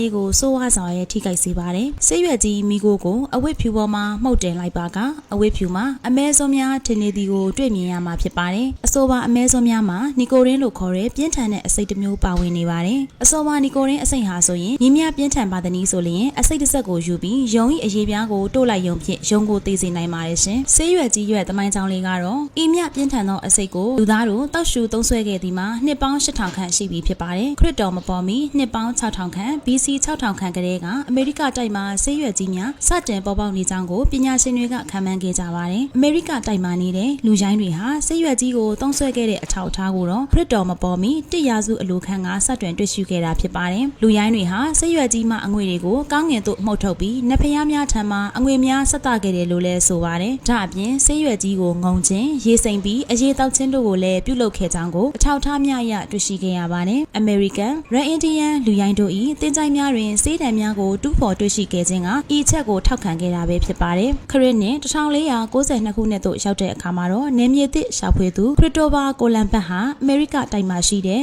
ရေးကိုစိုးဝါးစွာရဲ့ထိခိုက်စေပါတယ်ဆေးရွက်ကြီးမိကိုကိုအဝတ်ဖြူပေါ်မှာမှုတ်တင်လိုက်ပါကအဝတ်ဖြူမှာအမဲစွန်းများထင်နေသည်ကိုတွေ့မြင်ရမှာဖြစ်ပါတယ်အဆိုပါအမဲစွန်းများမှာနီကိုရင်းလို့ခေါ်တဲ့ပြင်းထန်တဲ့အစိတ်တစ်မျိုးပါဝင်နေပါတယ်အဆိုပါနီကိုရင်းအစိတ်ဟာဆိုရင်မြင်းမြပြင်းထန်ပါသည်နည်းဆိုလျင်အစိတ်တစ်ဆက်ကိုယူပြီးယုံဤအရေးပြားကိုတိုးလိုက်ယုံဖြင့်ယုံကိုသိစေနိုင်ပါတယ်ရှင်ဆေးရွက်ကြီးရွက်သမိုင်းကြောင်းလေးကတော့ဤမြပြင်းထန်သောအစိတ်ကိုလူသားတို့တောက်ရှူသုံးဆွဲခဲ့သည်မှာနှစ်ပေါင်း8000ခန့်ရှိပြီဖြစ်ပါတယ်ခရစ်တော်မပေါ်မီနှစ်ပေါင်း6000ခန့် BC 6000ခန့်ကတည်းကအမေရိကတိုက်မှာဆေးရွက်ကြီးများစတင်ပေါ်ပေါက်နေကြောင်းကိုပညာရှင်တွေကခန့်မှန်းခဲ့ကြပါတယ်အမေရိကတိုက်မှာနေတဲ့လူရိုင်းတွေဟာဆေးရွက်ကြီးကိုသုံးဆွဲခဲ့တဲ့အထောက်အထားကိုတော့ခရစ်တော်မပေါ်မီတစ်ရာစုအလိုခန့်ကစတင်တွေ့ရှိခဲ့တာဖြစ်ပါတယ်လူရိုင်းတွေဟာဆေးရွက်ကြီးမှအငွေတွေကိုကောင်းငင်သို့မှုတ်ထုတ်ပြီးနဖျားများထံမှအငွေများဆက်တခဲ့တယ်လို့လည်းဆိုပါတယ်ဒါအပြင်ဆေးရွက်ကြီးကိုငုံခြင်းရေစိမ်ပြီးအရေးတောက်ခြင်းတို့ကိုလည်းပြုလုပ်ခဲ့ကြောင်းကိုအထောက်အထားများအရတွေ့ရှိခဲ့ရပါတယ်။ American Red Indian လူရိုင်းတို့၏တင်ကြိုင်များတွင်စေးတံများကိုတူးဖော်တွေ့ရှိခဲ့ခြင်းကဤချက်ကိုထောက်ခံခဲ့တာပဲဖြစ်ပါတယ်။ခရစ်နှစ်1492ခုနှစ်သို့ရောက်တဲ့အခါမှာတော့နေမြေသစ်ရှာဖွေသူခရစ်တိုဘာကိုလံဘတ်ဟာအမေရိကတိုက်မှာရှိတဲ့